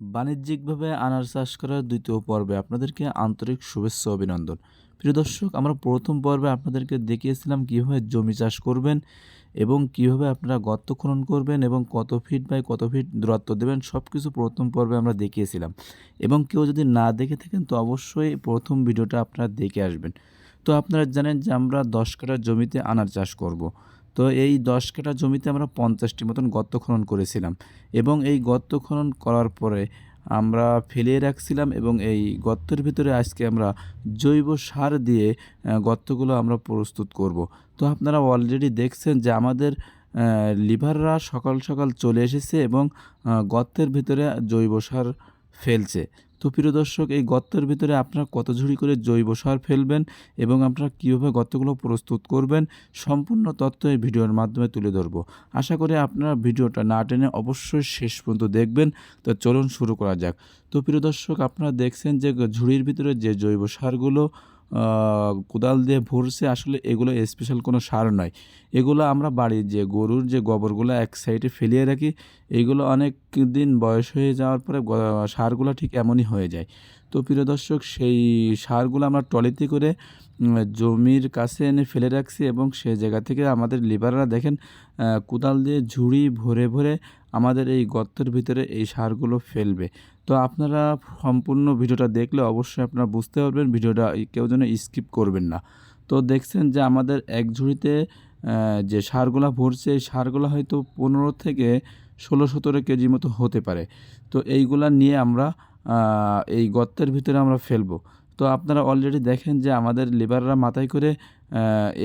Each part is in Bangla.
বাণিজ্যিকভাবে আনার চাষ করার দ্বিতীয় পর্বে আপনাদেরকে আন্তরিক শুভেচ্ছা অভিনন্দন। প্রিয় দর্শক, আমরা প্রথম পর্বে আপনাদেরকে দেখিয়েছিলাম কীভাবে জমি চাষ করবেন এবং কীভাবে আপনারা গর্ত খনন করবেন এবং কত ফিট বাই কত ফিট দূরত্ব দেবেন সব কিছু প্রথম পর্বে আমরা দেখিয়েছিলাম। এবং কেউ যদি না দেখে থাকেন, তো অবশ্যই প্রথম ভিডিওটা আপনারা দেখে আসবেন। তো আপনারা জানেন যে আমরা দশ কাঠা জমিতে আনার চাষ করব। তো এই দশ কাঠা জমিতে আমরা পঞ্চাশটি মতন গর্ত খনন করেছিলাম এবং এই গর্ত খনন করার পরে আমরা ফেলিয়ে রাখছিলাম এবং এই গর্তের ভিতরে আজকে আমরা জৈব সার দিয়ে গর্তগুলো আমরা প্রস্তুত করব। তো আপনারা অলরেডি দেখছেন যে আমাদের লিভাররা সকাল সকাল চলে এসেছে এবং গর্তের ভিতরে জৈব সার ফেলছে। তো প্রিয় দর্শক, এই গর্তের ভিতরে আপনারা কত ঝুড়ি করে জৈব সার ফেলবেন এবং আপনারা কীভাবে গর্তগুলো প্রস্তুত করবেন, সম্পূর্ণ তথ্য এই ভিডিওর মাধ্যমে তুলে ধরব। আশা করি আপনারা ভিডিওটা না টেনে অবশ্যই শেষ পর্যন্ত দেখবেন। তো চলুন শুরু করা যাক। তো প্রিয় দর্শক, আপনারা দেখছেন যে ঝুড়ির ভিতরে যে জৈব সারগুলো কোদাল দিয়ে ভরছে, আসলে এগুলো স্পেশাল কোনো সার নয়। এগুলো আমরা বাড়ির যে গরুর যে গোবরগুলো এক সাইডে ফেলিয়ে রাখি, এগুলো অনেক দিন বয়স হয়ে যাওয়ার পরে সারগুলো ঠিক এমনই হয়ে যায়। তো প্রিয় দর্শক, সেই সারগুলো আমরা টলিতে করে জমির কাছে এনে ফেলে রাখছি এবং সে জায়গা থেকে আমাদের লিবাররা দেখেন কোদাল দিয়ে ঝুড়ি ভরে ভরে আমাদের এই গর্তের ভিতরে এই সারগুলো ফেলবে। তো আপনারা সম্পূর্ণ ভিডিওটা দেখলে অবশ্যই আপনারা বুঝতে পারবেন, ভিডিওটা কেউ যেন স্কিপ করবেন না। তো দেখছেন যে আমাদের এক ঝুড়িতে যে সারগুলো ভরছে, এই সারগুলো হয়তো পনেরো থেকে ষোলো সতেরো কেজি মতো হতে পারে। তো এইগুলা নিয়ে আমরা এই গর্তের ভিতরে আমরা ফেলব। তো আপনারা অলরেডি দেখেন যে আমাদের লেবাররা মাথায় করে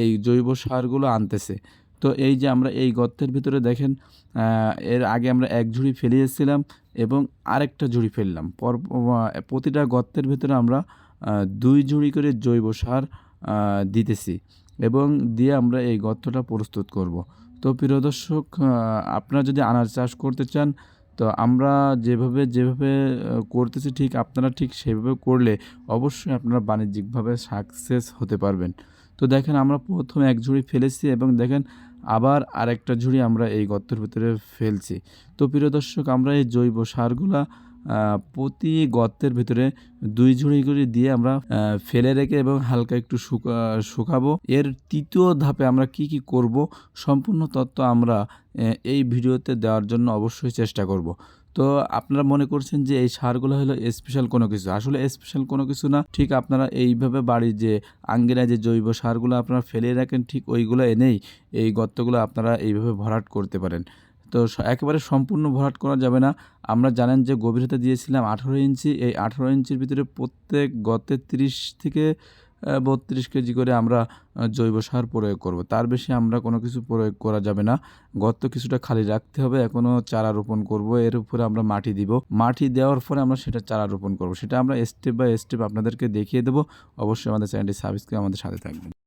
এই জৈব সারগুলো আনতেছে। তো এই যে আমরা এই গর্তের ভিতরে দেখেন এর আগে আমরা এক ঝুড়ি ফেলিয়েছিলাম এবং আরেকটা ঝুড়ি ফেললাম। পর প্রতিটা গর্তের ভিতরে আমরা দুই ঝুড়ি করে জৈব সার দিতেছি এবং দিয়ে আমরা এই গর্তটা প্রস্তুত করব। তো প্রিয় দর্শক আপনারা যদি আনার চাষ করতে চান, তো আমরা যেভাবে যেভাবে করতেছি ঠিক আপনারা ঠিক সেভাবে করলে অবশ্যই আপনারা বাণিজ্যিকভাবে সাকসেস হতে পারবেন। তো দেখেন আমরা প্রথম এক ঝুড়ি ফেলেছি এবং দেখেন আবার আরেকটা ঝুড়ি আমরা এই গর্তের ভিতরে ফেলছি। তো প্রিয় দর্শক, আমরা এই জৈব সারগুলা প্রতি গর্তের ভিতরে দুই ঝুড়ি করে দিয়ে আমরা ফেলে রেখে এবং হালকা একটু শুকা শুকাবো। এর তৃতীয় ধাপে আমরা কি কি করব, সম্পূর্ণ তত্ত্ব আমরা এই ভিডিওতে দেওয়ার জন্য অবশ্যই চেষ্টা করব। তো আপনারা মনে করছেন যে এই সারগুলো হলো স্পেশাল কোনো কিছু? আসলে স্পেশাল কোনো কিছু না। ঠিক আপনারা এইভাবে বাড়ির যে আঙ্গিনায় যে জৈব সারগুলো আপনারা ফেলে রাখেন, ঠিক ওইগুলো এনেই এই গর্তগুলো আপনারা এইভাবে ভরাট করতে পারেন। তো একেবারে সম্পূর্ণ ভরাট করা যাবে না। আমরা জানেন যে গভীরতা দিয়েছিলাম আঠারো ইঞ্চি। এই আঠারো ইঞ্চির ভিতরে প্রত্যেক গর্তে তিরিশ থেকে বত্রিশ কেজি করে আমরা জৈব সার প্রয়োগ করব। তার বেশি আমরা কোনো কিছু প্রয়োগ করা যাবে না। গর্ত কিছুটা খালি রাখতে হবে। এখনও চারা রোপণ করব। এর উপরে আমরা মাটি দিব। মাটি দেওয়ার পরে আমরা সেটা চারা রোপণ করব। সেটা আমরা স্টেপ বাই স্টেপ আপনাদেরকে দেখিয়ে দেবো। অবশ্যই আমাদের চ্যানেলটি সাবস্ক্রাইব আমাদের সাথে থাকবেন।